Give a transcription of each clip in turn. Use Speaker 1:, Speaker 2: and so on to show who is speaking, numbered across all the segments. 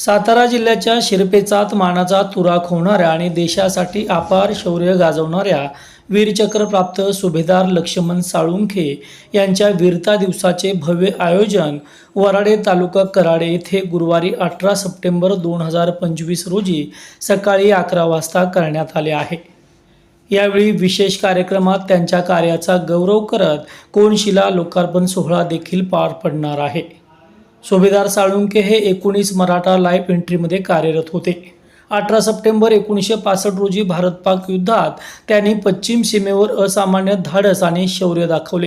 Speaker 1: सातारा जिल्ह्याच्या शिरपेचात मानाचा तुराक होणाऱ्या आणि देशासाठी अपार शौर्य गाजवणाऱ्या वीरचक्रप्राप्त सुभेदार लक्ष्मण साळुंखे यांच्या वीरता दिवसाचे भव्य आयोजन वराडे तालुका कराडे येथे गुरुवारी अठरा सप्टेंबर दोन हजार पंचवीस रोजी सकाळी अकरा वाजता करण्यात आले आहे. यावेळी विशेष कार्यक्रमात त्यांच्या कार्याचा गौरव करत कोनशिला लोकार्पण सोहळा देखील पार पडणार आहे. सुभेदार साळुंके हे एकोणीस मराठा लाईफ एंट्रीमध्ये कार्यरत होते. अठरा सप्टेंबर एकोणीसशे पासष्ट रोजी भारत पाक युद्धात त्यांनी पश्चिम सीमेवर असामान्य धाडस आणि शौर्य दाखवले.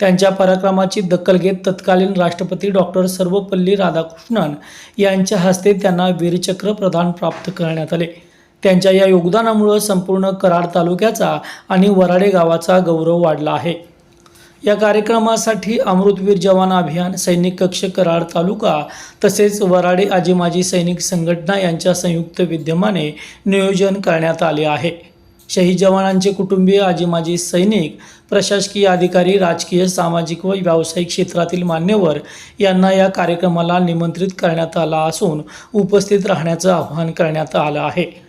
Speaker 1: त्यांच्या पराक्रमाची दखल घेत तत्कालीन राष्ट्रपती डॉक्टर सर्वपल्ली राधाकृष्णन यांच्या हस्ते त्यांना वीरचक्र प्रदान प्राप्त करण्यात आले. त्यांच्या या योगदानामुळं संपूर्ण कराड तालुक्याचा आणि वराडे गावाचा गौरव वाढला आहे. या कार्यक्रमासाठी अमृतवीर जवान अभियान सैनिक कक्ष कराड तालुका तसेच वराडे आजी माजी सैनिक संघटना यांच्या संयुक्त विद्यमाने नियोजन करण्यात आले आहे. शहीद जवानांचे कुटुंबीय आजी माजी सैनिक प्रशासकीय अधिकारी राजकीय सामाजिक व व्यावसायिक क्षेत्रातील मान्यवर यांना या कार्यक्रमाला निमंत्रित करण्यात आला असून उपस्थित राहण्याचं आवाहन करण्यात आलं आहे.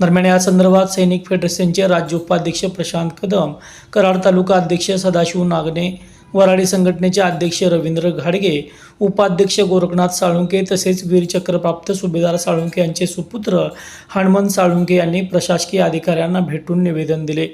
Speaker 1: दरम्यान या संदर्भात सैनिक फेडरेशनचे राज्य उपाध्यक्ष प्रशांत कदम कराड तालुका अध्यक्ष सदाशिव नागणे वराडी संघटनेचे अध्यक्ष रवींद्र घाडगे उपाध्यक्ष गोरखनाथ साळुंके तसेच वीरचक्रप्राप्त सुभेदार साळुंके यांचे सुपुत्र हनुमंत साळुंके यांनी प्रशासकीय अधिकाऱ्यांना भेटून निवेदन दिले.